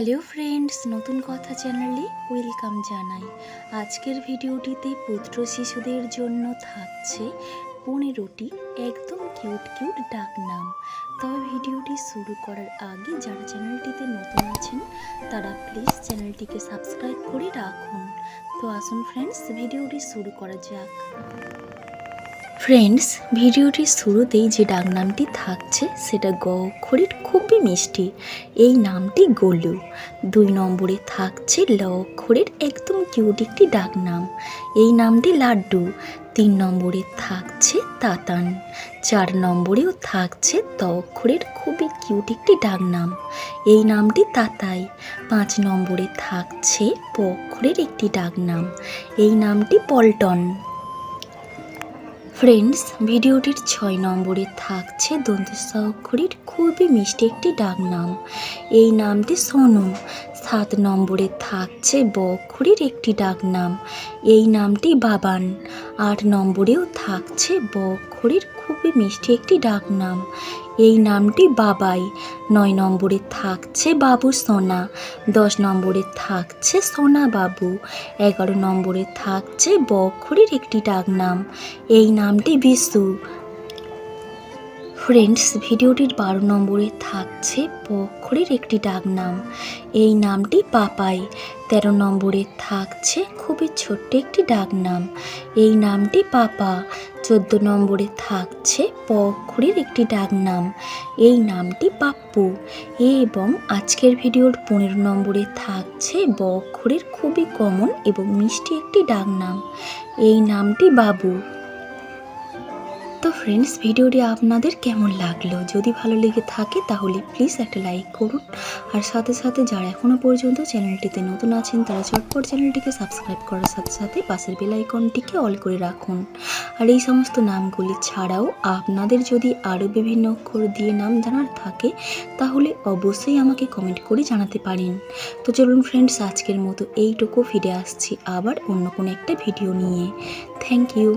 Hello friends নতুন কথা চ্যানেলে ওয়েলকাম জানাই। আজকের ভিডিওটিতে পুত্র শিশুদের জন্য থাকছে পনেরোটি একদম কিউট কিউট ডাক নাম। তবে ভিডিওটি শুরু করার আগে যারা চ্যানেলটিতে নতুন আছেন, তারা প্লিজ চ্যানেলটিকে সাবস্ক্রাইব করে রাখুন। তো আসুন ফ্রেন্ডস ভিডিওটি শুরু করা যাক। ফ্রেন্ডস ভিডিওটির শুরুতেই যে ডাক নামটি থাকছে, সেটা গ অক্ষরের খুবই মিষ্টি। এই নামটি গোলু। দুই নম্বরে থাকছে ল অক্ষরের একদম কিউট একটি ডাক নাম এই নামটি লাড্ডু। তিন নম্বরে থাকছে তাতান। চার নম্বরেও থাকছে ত অক্ষরের খুবই কিউট একটি ডাক নাম এই নামটি তাতাই। পাঁচ নম্বরে থাকছে প অক্ষরের একটি ডাক নাম এই নামটি পল্টন। ফ্রেন্ডস ভিডিওটির ছয় নম্বরে থাকছে দন্তেস্ব অক্ষরের খুবই মিষ্টি একটি ডাক নাম। এই নামটি সোনু। সাত নম্বরে থাকছে বক্ষরীর একটি ডাক নাম। এই নামটি বাবান। আট নম্বরেও থাকছে বক্ষরীর খুবই মিষ্টি একটি ডাক নাম। এই নামটি বাবাই। নয় নম্বরে থাকছে বাবু সোনা, দশ নম্বরে থাকছে সোনা বাবু, এগারো নম্বরে থাকছে ব অক্ষরের একটি ডাক নাম। এই নামটি বিশু। ফ্রেন্ডস, ভিডিওটির বারো নম্বরে থাকছে প অক্ষরের একটি ডাক নাম। এই নামটি পাপাই তেরো নম্বরে থাকছে খুবই ছোট্ট একটি ডাক নাম। এই নামটি পাপা চোদ্দ নম্বরে থাকছে প অক্ষরের একটি ডাক নাম। এই নামটি পাপ্পু। এবং আজকের ভিডিওর পনেরো নম্বরে থাকছে ব অক্ষরের খুবই কমন এবং মিষ্টি একটি ডাক নাম। এই নামটি বাবু। ফ্রেন্ডস ভিডিওটি আপনাদের কেমন লাগল? যদি ভালো লেগে থাকে, তাহলে প্লিজ একটা লাইক করুন। আর সাথে সাথে যারা এখনও পর্যন্ত চ্যানেলটিতে নতুন আছেন, তারা চটপট চ্যানেলটিকে সাবস্ক্রাইব করার সাথে সাথে পাশের বেল আইকনটিকে অল করে রাখুন। আর এই সমস্ত নামগুলি ছাড়াও আপনাদের যদি আরও বিভিন্ন অক্ষর দিয়ে নাম জানার থাকে, তাহলে অবশ্যই আমাকে কমেন্ট করে জানাতে পারেন। তো চলুন ফ্রেন্ডস আজকের মতো এইটুকু। ফিরে আসছি আবার অন্য কোনো একটা ভিডিও নিয়ে। Thank you